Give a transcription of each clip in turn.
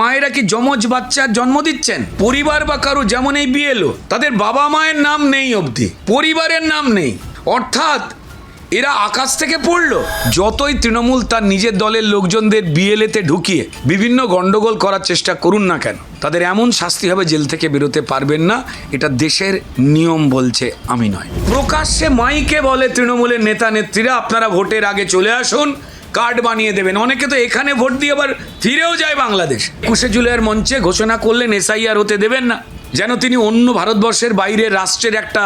মায়েরা কি যমজ বাচ্চার জন্ম দিচ্ছেন? পরিবার বা কারও যেমন এই বিএলও তাদের বাবা মায়ের নাম নেই অবধি, পরিবারের নাম নেই। অর্থাৎ এরা আকাশ থেকে পড়ল। যতই তৃণমূল তার নিজের দলের লোকজনদের বিএলএতে ঢুকিয়ে বিভিন্ন গণ্ডগোল করার চেষ্টা করুন না কেন, তাদের এমন শাস্তি হবে জেল থেকে বেরোতে পারবেন না, এটা দেশের নিয়ম বলছে, আমি নয়। প্রকাশ্যে মাইকে বলে তৃণমূলের নেতা নেত্রীরা আপনারা ভোটের আগে চলে আসুন কার্ড বানিয়ে দেবেন অনেকে তো এখানে ভোট দিয়ে আবার ফিরেও যায় বাংলাদেশ একুশে জুলাইয়ের মঞ্চে ঘোষণা করলেন এসআইআর হতে দেবেন না যেন তিনি অন্য ভারতবর্ষের বাইরে রাষ্ট্রের একটা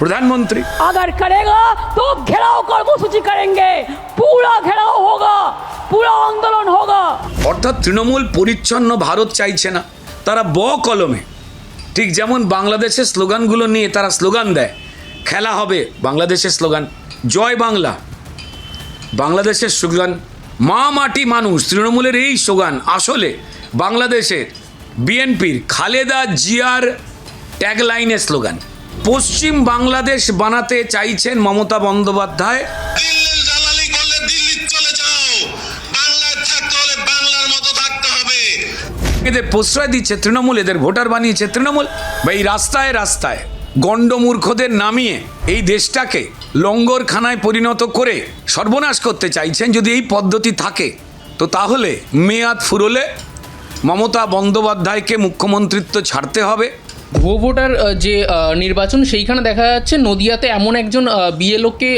প্রধানমন্ত্রী अगर करेगा तो घेराव कर्मसूची करेंगे पूरा घेराव होगा पूरा आंदोलन होगा অর্থাৎ তৃণমূল পরিচ্ছন্ন ভারত চাইছে না তারা ব কলমে ঠিক যেমন বাংলাদেশের স্লোগানগুলো নিয়ে তারা স্লোগান দেয় খেলা হবে বাংলাদেশের স্লোগান জয় বাংলা বাংলাদেশের স্লোগান মা মাটি মানুষ তৃণমূলের এই স্লোগান। আসলে বাংলাদেশের বিএনপির খালেদা জিয়ার ট্যাগলাইনের স্লোগান পশ্চিম বাংলাদেশ বানাতে চাইছেন মমতা বন্দ্যোপাধ্যায় এদের প্রশ্রয় দিচ্ছে তৃণমূল এদের ভোটার বানিয়েছে তৃণমূল। বা এই রাস্তায় রাস্তায় গণ্ডমূর্খদের নামিয়ে এই দেশটাকে লঙ্গরখানায় পরিণত করে সর্বনাশ করতে চাইছেন যদি এই পদ্ধতি থাকে, তো তাহলে মেয়াদ ফুরলে মমতা বন্দ্যোপাধ্যায়কে মুখ্যমন্ত্রিত্ব ছাড়তে হবে। ভুয়ো ভোটার যে নির্বাচন, সেইখানে দেখা যাচ্ছে নদিয়াতে এমন একজন বিএলওকে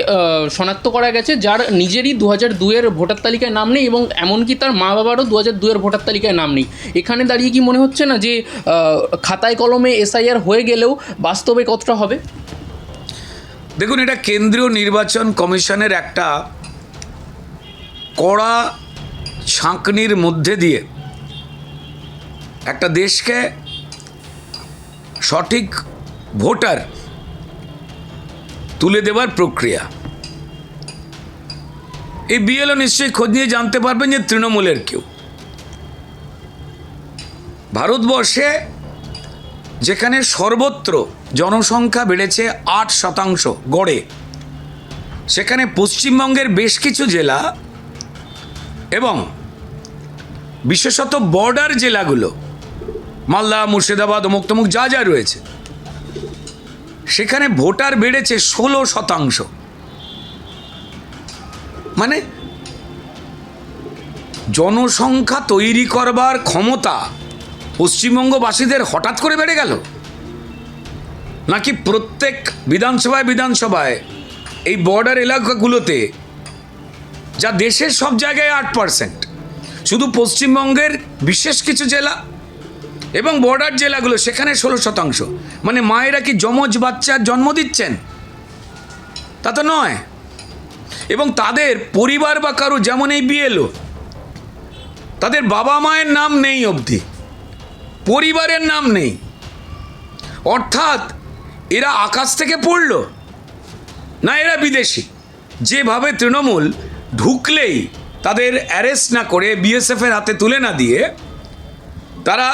শনাক্ত করা গেছে, যার নিজেরই দু হাজার দুয়ের ভোটার তালিকায় নাম নেই এবং এমনকি তার মা বাবারও দু হাজার দুয়ের ভোটার তালিকায় নাম নেই। এখানে দাঁড়িয়ে কি মনে হচ্ছে না যে খাতায় কলমে এসআইআর হয়ে গেলেও বাস্তবে কতটা হবে? দেখুন, এটা কেন্দ্রীয় নির্বাচন কমিশনের একটা কড়া ছাঁকনির মধ্যে দিয়ে একটা দেশকে সঠিক ভোটার তুলে দেওয়ার প্রক্রিয়া। এই বিএলও নিশ্চয়ই খোঁজ নিয়ে জানতে পারবেন যে তৃণমূলের কেউ। ভারতবর্ষে যেখানে সর্বত্র জনসংখ্যা বেড়েছে আট শতাংশ গড়ে। সেখানে পশ্চিমবঙ্গের বেশ কিছু জেলা এবং বিশেষত বর্ডার জেলাগুলো, মালদা, মুর্শিদাবাদ, অমুক তমুক যা যা রয়েছে, সেখানে ভোটার বেড়েছে ষোলো শতাংশ। মানে জনসংখ্যা তৈরি করবার ক্ষমতা পশ্চিমবঙ্গবাসীদের হঠাৎ করে বেড়ে গেল? নাকি প্রত্যেক বিধানসভায় বিধানসভায় এই বর্ডার এলাকাগুলোতে যা দেশের সব জায়গায় আট পার্সেন্ট শুধু পশ্চিমবঙ্গের বিশেষ কিছু জেলা এবং বর্ডার জেলাগুলো, সেখানে ষোলো শতাংশ। মানে মায়েরা কি যমজ বাচ্চার জন্ম দিচ্ছেন? তা তো নয়। এবং তাদের পরিবার বা কারও যেমন এই বিএলও তাদের বাবা মায়ের নাম নেই অবধি। পরিবারের নাম নেই। অর্থাৎ এরা আকাশ থেকে পড়ল, না এরা বিদেশি। যেভাবে তৃণমূল ঢুকলেই তাদের অ্যারেস্ট না করে বিএসএফের হাতে তুলে না দিয়ে, তারা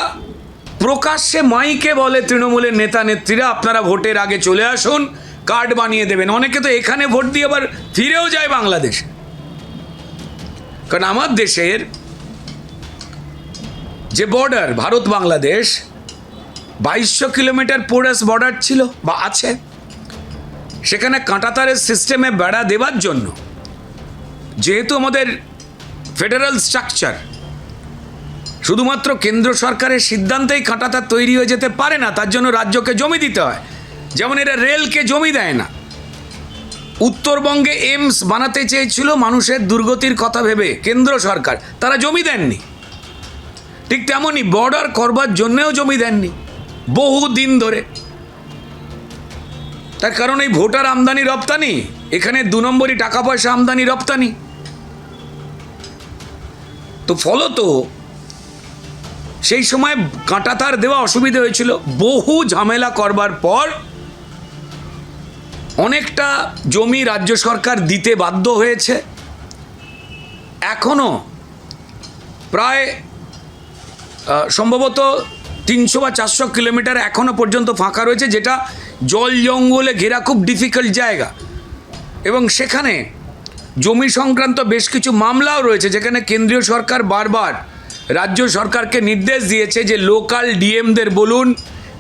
প্রকাশ্যে মাইকে বলে তৃণমূলের নেতা নেত্রীরা, আপনারা ভোটের আগে চলে আসুন, কার্ড বানিয়ে দেবেন। অনেকে তো এখানে ভোট দিয়ে আবার ফিরেও যায় বাংলাদেশে। কারণ আমার দেশের যে বর্ডার ভারত বাংলাদেশ বাইশশো কিলোমিটার পোরাস বর্ডার ছিল বা আছে। সেখানে কাঁটাতারের সিস্টেমে বেড়া দেবার জন্য যেহেতু আমাদের ফেডারেল স্ট্রাকচার শুধুমাত্র কেন্দ্র সরকারের সিদ্ধান্তেই কাঁটাতার তৈরি হয়ে যেতে পারে না, তার জন্য রাজ্যকে জমি দিতে হয়। যেমন এরা রেলকে জমি দেয় না। উত্তরবঙ্গে এইমস বানাতে চেয়েছিল মানুষের দুর্গতির কথা ভেবে কেন্দ্র সরকার, তারা জমি দেননি। ঠিক তেমনই বর্ডার করবার জন্যেও জমি দেননি। বহু দিন ধরে। তার কারণ এই ভোটার আমদানি রপ্তানি, এখানে দু নম্বরই টাকা পয়সা আমদানি রপ্তানি। তো ফলত সেই সময় কাঁটাতার দেওয়া অসুবিধা হয়েছিল। বহু ঝামেলা করবার পর অনেকটা জমি রাজ্য সরকার দিতে বাধ্য হয়েছে। এখনও প্রায় সম্ভবত তিনশো বা চারশো কিলোমিটার এখনও পর্যন্ত ফাঁকা রয়েছে, যেটা জল জঙ্গলে ঘেরা খুব ডিফিকাল্ট জায়গা। এবং সেখানে জমি সংক্রান্ত বেশ কিছু মামলাও রয়েছে, যেখানে কেন্দ্রীয় সরকার বারবার রাজ্য সরকারকে নির্দেশ দিয়েছে যে লোকাল ডিএমদের বলুন,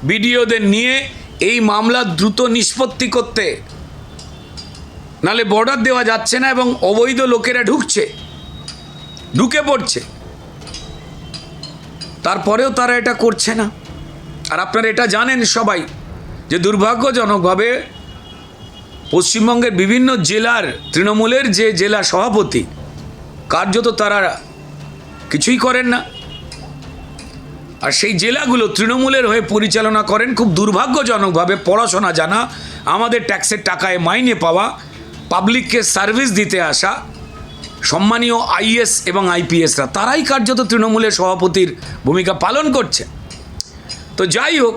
বিডিওদের নিয়ে এই মামলা দ্রুত নিষ্পত্তি করতে। নালে বর্ডার দেওয়া যাচ্ছে না এবং অবৈধ লোকেরা ঢুকছে, ঢুকে পড়ছে। তারপরেও তারা এটা করছে না। আর আপনারা এটা জানেন সবাই যে দুর্ভাগ্যজনকভাবে পশ্চিমবঙ্গের বিভিন্ন জেলার, তৃণমূলের যে জেলা সভাপতি, কার্যত তারা কিছুই করেন না। আর সেই জেলাগুলো তৃণমূলের হয়ে পরিচালনা করেন, খুব দুর্ভাগ্যজনকভাবে পড়াশোনা জানা, আমাদের ট্যাক্সের টাকায় মাইনে পাওয়া পাবলিককে সার্ভিস দিতে আসা সম্মানীয় আইএস এবং আইপিএসরা, তারাই কার্যত তৃণমূলের সভাপতির ভূমিকা পালন করছে। তো যাই হোক,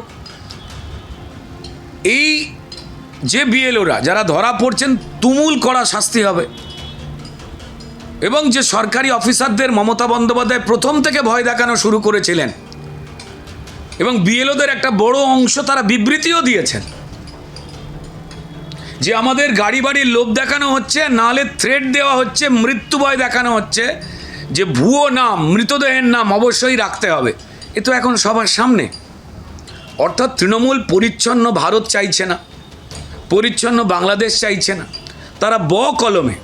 এই যে বিএলওরা, যারা ধরা পড়ছেন, তুমুল করা শাস্তি হবে। এবং যে সরকারি অফিসারদের মমতা বন্দ্যোপাধ্যায় প্রথম থেকে ভয় দেখানো শুরু করেছিলেন, এবং বিএলওদের একটা বড় অংশ তারা বিবৃতিও দিয়েছেন। যে আমাদের গাড়ি বাড়ির লোভ দেখানো হচ্ছে নাহলে থ্রেড দেওয়া হচ্ছে, মৃত্যু ভয় দেখানো হচ্ছে, যে ভুয়ো নাম, মৃতদেহের নাম অবশ্যই রাখতে হবে। এ তো এখন সবার সামনে। অর্থাৎ তৃণমূল পরিচ্ছন্ন ভারত চাইছে না, পরিচ্ছন্ন বাংলাদেশ চাইছে না। তারা ব কলমে,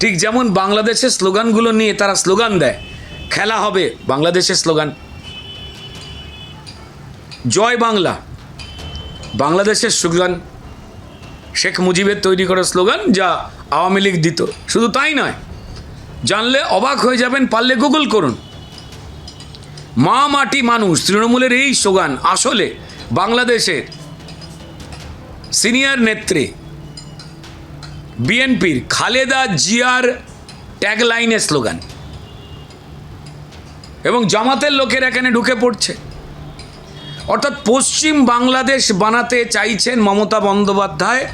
ঠিক যেমন বাংলাদেশের স্লোগানগুলো নিয়ে তারা স্লোগান দেয়, খেলা হবে বাংলাদেশের স্লোগান। জয় বাংলা, বাংলাদেশের স্লোগান। শেখ মুজিবের তৈরি করা স্লোগান যা আওয়ামী লীগ দিত। শুধু তাই নয়, জানলে অবাক হয়ে যাবেন, পারলে গুগল করুন। মা মাটি মানুষ তৃণমূলের এই স্লোগান আসলে বাংলাদেশের সিনিয়র নেত্রী বিএনপির খালেদা জিয়ার ট্যাগলাইনের স্লোগান। এবং জামাতের লোকের এখানে ঢুকে পড়ছে। অর্থাৎ পশ্চিম বাংলাদেশ বানাতে চাইছেন মমতা বন্দ্যোপাধ্যায়।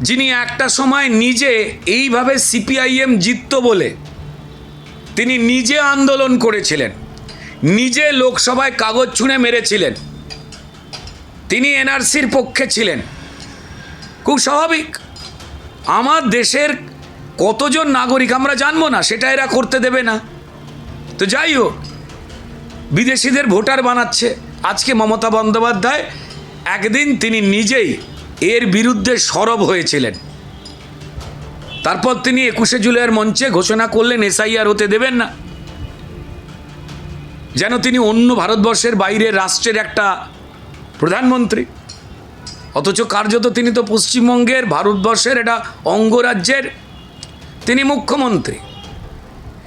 যিনি একটা সময় নিজে এইভাবে সিপিআইএম জিতত বলে তিনি নিজে আন্দোলন করেছিলেন, নিজে লোকসভায় কাগজ ছুঁড়ে মেরেছিলেন, তিনি এনআরসির পক্ষে ছিলেন। খুব স্বাভাবিক। আমার দেশের কতজন নাগরিক আমরা জানব না, সেটা এরা করতে দেবে না। তো যাই হোক, বিদেশিদের ভোটার বানাচ্ছে। আজকে মমতা বন্দ্যোপাধ্যায় একদিন তিনি নিজেই এর বিরুদ্ধে সরব হয়েছিলেন। তারপর তিনি একুশে জুলাইয়ের মঞ্চে ঘোষণা করলেন এসআইআর হতে দেবেন না। যেন তিনি অন্য ভারতবর্ষের বাইরের রাষ্ট্রের একটা প্রধানমন্ত্রী। অথচ কার্যত তিনি তো পশ্চিমবঙ্গের, ভারতবর্ষের এটা অঙ্গরাজ্যের তিনি মুখ্যমন্ত্রী।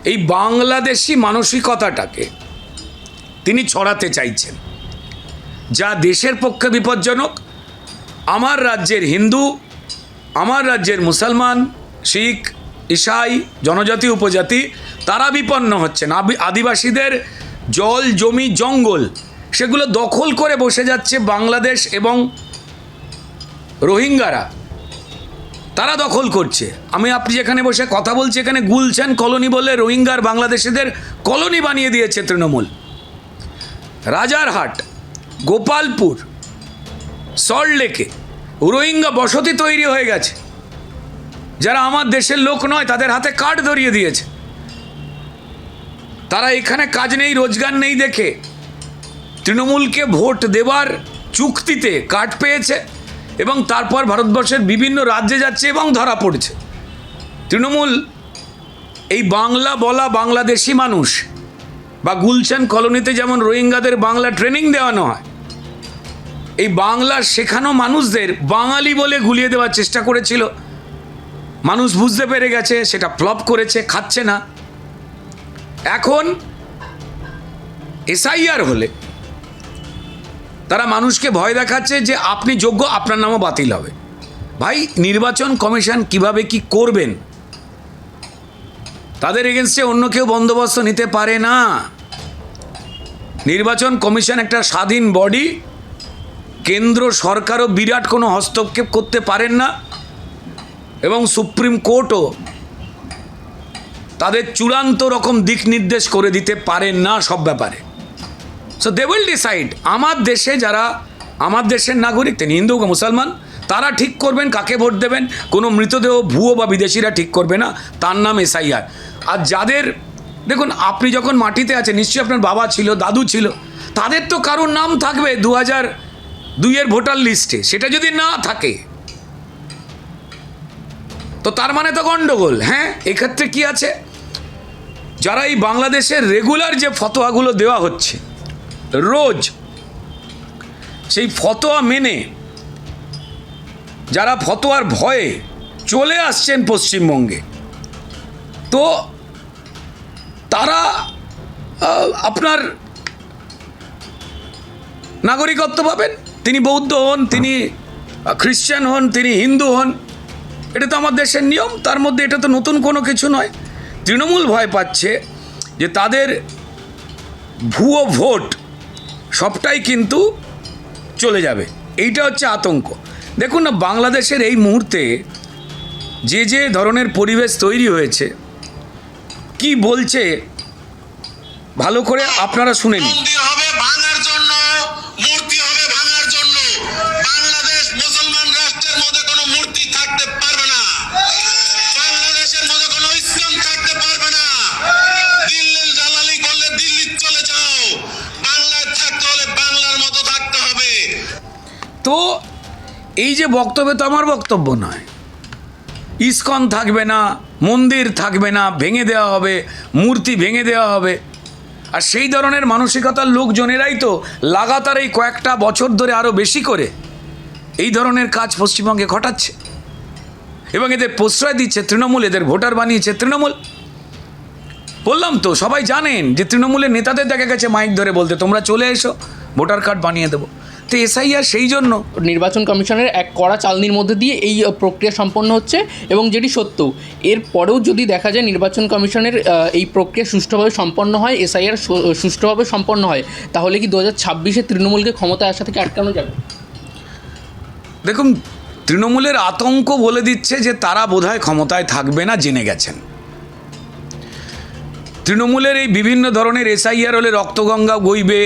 এই বাংলাদেশি মানসিকতাটাকে তিনি ছড়াতে চাইছেন। যা দেশের পক্ষে বিপজ্জনক আমার রাজ্যের হিন্দু, আমার রাজ্যের মুসলমান, শিখ, ইসাই, জনজাতি, উপজাতি, তারা বিপন্ন হচ্ছেন। আদিবাসীদের জল, জমি, জঙ্গল, সেগুলো দখল করে বসে যাচ্ছে বাংলাদেশ এবং রোহিঙ্গারা। তারা দখল করছে। আমি আপনি যেখানে বসে কথা বলছি, এখানে গুলছেন কলোনি বলে রোহিঙ্গার বাংলাদেশিদের কলোনি বানিয়ে দিয়েছে তৃণমূল। রাজারহাট, গোপালপুর সল্টলেকে রোহিঙ্গা বসতি তৈরি হয়ে গেছে। যারা আমার দেশের লোক নয়, তাদের হাতে কার্ড ধরিয়ে দিয়েছে। তারা এখানে কাজ নেই, রোজগার নেই দেখে। তৃণমূলকে ভোট দেওয়ার চুক্তিতে কার্ড পেয়েছে এবং তারপর ভারতবর্ষের বিভিন্ন রাজ্যে যাচ্ছে এবং ধরা পড়ছে। তৃণমূল এই বাংলা বলা বাংলাদেশি মানুষ বা গুলশান কলোনিতে যেমন রোহিঙ্গাদের বাংলা ট্রেনিং দেওয়ানো হয় এই বাংলা শেখানো মানুষদের বাঙালি বলে গুলিয়ে দেওয়ার চেষ্টা করেছিল। মানুষ বুঝতে পেরে গেছে, সেটা ফ্লপ করেছে, খাচ্ছে না। এখন এসআইআর হলে তারা মানুষকে ভয় দেখাচ্ছে যে আপনি যোগ্য, আপনার নামও বাতিল হবে। ভাই, নির্বাচন কমিশন কীভাবে কি করবেন? তাদের এগেনস্টে অন্য কেউ বন্দোবস্ত নিতে পারে না। নির্বাচন কমিশন একটা স্বাধীন বডি কেন্দ্র সরকারও বিরাট কোনো হস্তক্ষেপ করতে পারেন না এবং সুপ্রিম কোর্টও তাদের চূড়ান্ত রকম দিক নির্দেশ করে দিতে পারেন না সব ব্যাপারে। সো দে উইল ডিসাইড আমার দেশে যারা, আমার দেশের নাগরিক, তিনি হিন্দু মুসলমান, তারা ঠিক করবেন, কাকে ভোট দেবেন, কোনো মৃতদেহ, ভুয়ো বা বিদেশিরা ঠিক করবে না, তার নাম এসআইআর। আর যাদের, দেখুন, আপনি যখন মাটিতে আছেন, নিশ্চয়ই আপনার বাবা ছিল, দাদু ছিল, তাদের তো কারোর নাম থাকবে, দু হাজার দুইয়ের ভোটার লিস্টে, সেটা যদি না থাকে, তো তার মানে তো গণ্ডগোল হ্যাঁ? এক্ষেত্রে কি আছে? যারা এই বাংলাদেশের রেগুলার যে ফতোয়াগুলো দেওয়া হচ্ছে, রোজ, সেই ফতোয়া মেনে যারা ফতোয়ার ভয়ে চলে আসছেন পশ্চিমবঙ্গে, তো তারা আপনার নাগরিকত্ব পাবেন? তিনি বৌদ্ধ হন, তিনি খ্রিশ্চান হন, তিনি হিন্দু হন। এটা তো আমার দেশের নিয়ম, তার মধ্যে এটা তো নতুন কোনো কিছু নয়। তৃণমূল ভয় পাচ্ছে যে তাদের ভুয়ো ভোট সবটাই কিন্তু চলে যাবে। এইটা হচ্ছে আতঙ্ক। দেখুন না, বাংলাদেশের এই মুহূর্তে যে যে ধরনের পরিবেশ তৈরি হয়েছে, কি বলছে, ভালো করে আপনারা শুনে নিন মন্দির হবে ভাঙার জন্য মূর্তি হবে ভাঙার জন্য বাংলাদেশ মুসলমান রাষ্ট্রের মধ্যে কোনো মূর্তি থাকতে পারবে না বাংলাদেশের মধ্যে কোনো ইসলাম থাকতে পারবে না দিল্লির দালালি করলে দিল্লি চলে যাও বাংলায় থাকতে হলে বাংলার মতো থাকতে হবে তো এই যে বক্তব্য তো আমার বক্তব্য নয়। ইস্কন থাকবে না, মন্দির থাকবে না, ভেঙে দেওয়া হবে, মূর্তি ভেঙে দেওয়া হবে। আর সেই ধরনের মানসিকতার লোকজনেরাই তো লাগাতার এই কয়েকটা বছর ধরে আরও বেশি করে এই ধরনের কাজ পশ্চিমবঙ্গে ঘটাচ্ছে। এবং এদের প্রশ্রয় দিচ্ছে তৃণমূল, এদের ভোটার বানিয়েছে তৃণমূল। বললাম তো, সবাই জানেন যে তৃণমূলের নেতাদের দেখা গেছে মাইক ধরে বলতে, তোমরা চলে এসো, ভোটার কার্ড বানিয়ে দেবো। তো এসআইআর সেই জন্য নির্বাচন কমিশনের এক কড়া চালনির মধ্যে দিয়ে এই প্রক্রিয়া সম্পন্ন হচ্ছে এবং যেটি সত্য এর পরেও যদি দেখা যায় নির্বাচন কমিশনের এই প্রক্রিয়া সুষ্ঠুভাবে সম্পন্ন হয় এসআইআর সুষ্ঠুভাবে সম্পন্ন হয় তাহলে কি দু হাজার ছাব্বিশে তৃণমূলকে ক্ষমতায় আসা থেকে আটকানো যাবে? দেখুন তৃণমূলের আতঙ্ক বলে দিচ্ছে যে তারা বোধহয় ক্ষমতায় থাকবে না জেনে গেছেন। তৃণমূলের এই বিভিন্ন ধরনের এসআইআর হলে রক্তগঙ্গা বইবে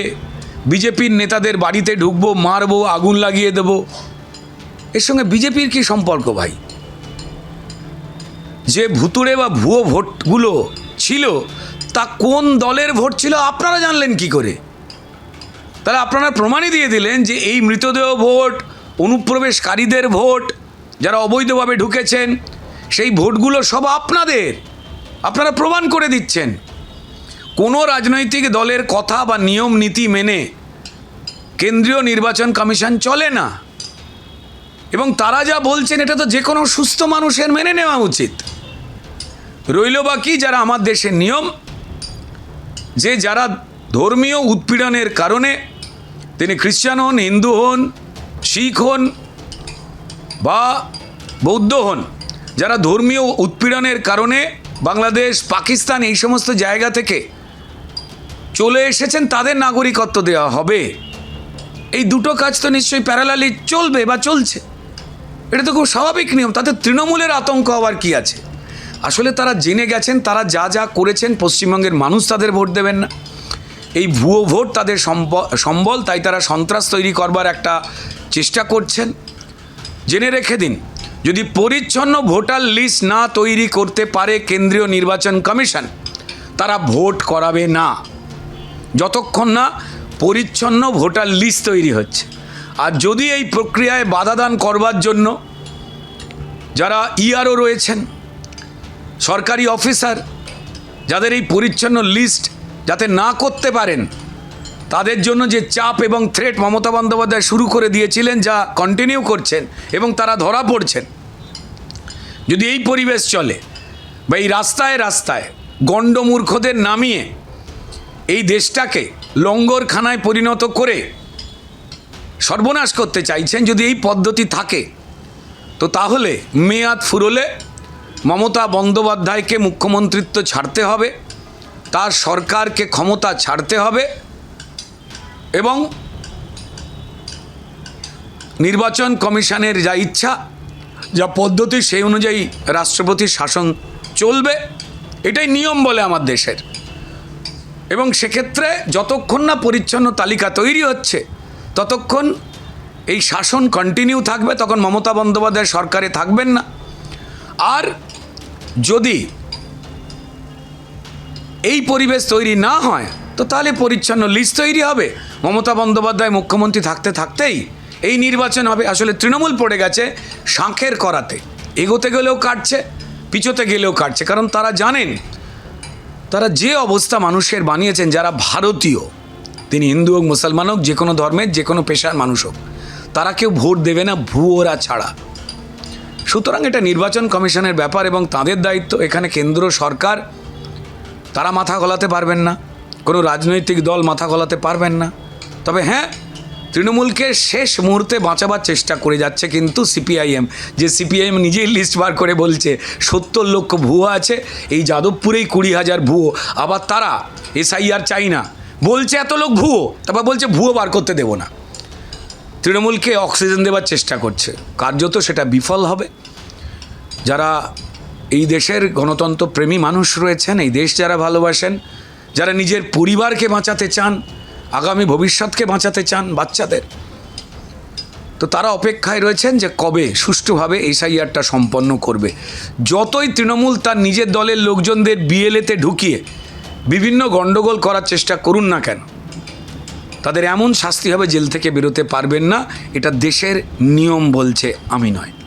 বিজেপির নেতাদের বাড়িতে ঢুকবো, মারবো, আগুন লাগিয়ে দেব। এর সঙ্গে বিজেপির কি সম্পর্ক ভাই? যে ভুতুড়ে বা ভুয়ো ভোটগুলো ছিল, তা কোন দলের ভোট ছিল আপনারা জানলেন কি করে? তাহলে আপনারা প্রমাণই দিয়ে দিলেন যে এই মৃতদেহ ভোট, অনুপ্রবেশকারীদের ভোট, যারা অবৈধভাবে ঢুকেছেন, সেই ভোটগুলো সব আপনাদের। আপনারা প্রমাণ করে দিচ্ছেন। কোনো রাজনৈতিক দলের কথা বা নিয়ম নীতি মেনে কেন্দ্রীয় নির্বাচন কমিশন চলে না। এবং তারা যা বলছেন, এটা তো যে কোনো সুস্থ মানুষের মেনে নেওয়া উচিত। রইল বাকি যারা আমার দেশের নিয়ম, যে যারা ধর্মীয় উৎপীড়নের কারণে তিনি খ্রিস্টান হন, হিন্দু হন, শিখ হন বা বৌদ্ধ হন, যারা ধর্মীয় উৎপীড়নের কারণে বাংলাদেশ, পাকিস্তান এই সমস্ত জায়গা থেকে চলে এসেছেন, তাদের নাগরিকত্ব দেওয়া হবে। এই দুটো কাজ তো নিশ্চয়ই প্যারালালি চলবে বা চলছে। এটা তো খুব স্বাভাবিক নিয়ম। তাতে তৃণমূলের আতঙ্ক হওয়ার কি আছে? আসলে তারা জেনে গেছেন, তারা যা যা করেছেন, পশ্চিমবঙ্গের মানুষ তাদের ভোট দেবেন না। এই ভুয়ো ভোট তাদের সম্বল, তাই তারা সন্ত্রাস তৈরি করবার একটা চেষ্টা করছেন। জেনে রেখে দিন, যদি পরিচ্ছন্ন ভোটার লিস্ট না তৈরি করতে পারে কেন্দ্রীয় নির্বাচন কমিশন, তারা ভোট করাবে না। যতক্ষণ না পরিচ্ছন্ন ভোটার লিস্ট তৈরি হচ্ছে। আর যদি এই প্রক্রিয়ায় বাধাদান করবার জন্য যারা ইআরও রয়েছেন, সরকারি অফিসার যাদের এই পরিচ্ছন্ন লিস্ট যাতে না করতে পারেন, তাদের জন্য যে চাপ এবং থ্রেট মমতা বন্দ্যোপাধ্যায় শুরু করে দিয়েছিলেন, যা কন্টিনিউ করছেন এবং তারা ধরা পড়ছেন, যদি এই পরিবেশ চলে বা এই রাস্তায় রাস্তায় গণ্ডমূর্খদের নামিয়ে এই দেশটাকে লঙ্গরখানায় পরিণত করে সর্বনাশ করতে চাইছেন যদি এই পদ্ধতি থাকে, তো তাহলে মেয়াদ ফুরলে মমতা বন্দ্যোপাধ্যায়কে মুখ্যমন্ত্রিত্ব ছাড়তে হবে, তার সরকারকে ক্ষমতা ছাড়তে হবে এবং নির্বাচন কমিশনের যা ইচ্ছা, যা পদ্ধতি সেই অনুযায়ী রাষ্ট্রপতির শাসন চলবে, এটাই নিয়ম বলে আমার দেশের। এবং সেক্ষেত্রে যতক্ষণ না পরিচ্ছন্ন তালিকা তৈরি হচ্ছে, ততক্ষণ এই শাসন কন্টিনিউ থাকবে, তখন মমতা বন্দ্যোপাধ্যায় সরকারে থাকবেন না। আর যদি এই পরিবেশ তৈরি না হয়, তো তাহলে পরিচ্ছন্ন লিস্ট তৈরি হবে। মমতা বন্দ্যোপাধ্যায় মুখ্যমন্ত্রী থাকতে থাকতেই এই নির্বাচন হবে। আসলে তৃণমূল পড়ে গেছে শাঁখের করাতে। এগোতে গেলেও কাটছে, পিছোতে গেলেও কাটছে, কারণ তারা জানেন তারা যে অবস্থা মানুষের বানিয়েছেন, যারা ভারতীয়, তিনি হিন্দু হোক, মুসলমান হোক যে কোনো ধর্মের যে কোনো পেশার মানুষ হোক, তারা কেউ ভোট দেবে না ভুয়োরা ছাড়া। সুতরাং এটা নির্বাচন কমিশনের ব্যাপার এবং তাদের দায়িত্ব। এখানে কেন্দ্র সরকার, তারা মাথা গলাতে পারবেন না। কোনো রাজনৈতিক দল মাথা গলাতে পারবেন না। তবে হ্যাঁ তৃণমূলকে শেষ মুহূর্তে বাঁচাবার চেষ্টা করে যাচ্ছে কিন্তু সিপিআইএম। যে সিপিআইএম নিজেই লিস্ট বার করে বলছে, সত্তর লক্ষ ভুয়ো আছে, এই যাদবপুরেই কুড়ি হাজার ভুয়ো। আবার তারা, এসআইআর চাই না। বলছে এত লোক ভুয়ো, তারপর বলছে ভুয়ো বার করতে দেবো না। তৃণমূলকে অক্সিজেন দেওয়ার চেষ্টা করছে। কার্যত সেটা বিফল হবে। যারা এই দেশের গণতন্ত্র প্রেমী মানুষ রয়েছেন, এই দেশ যারা ভালোবাসেন, যারা নিজের পরিবারকে বাঁচাতে চান আগামী ভবিষ্যৎকে বাঁচাতে চান বাচ্চাদের। তো তারা অপেক্ষায় রয়েছেন যে কবে সুষ্ঠুভাবে এসআইআরটা সম্পন্ন করবে। যতই তৃণমূল তার নিজের দলের লোকজনদের বিএলএতে ঢুকিয়ে বিভিন্ন গণ্ডগোল করার চেষ্টা করুন না কেন, তাদের এমন শাস্তি হবে জেল থেকে বেরোতে পারবেন না, এটা দেশের নিয়ম বলছে আমি নয়।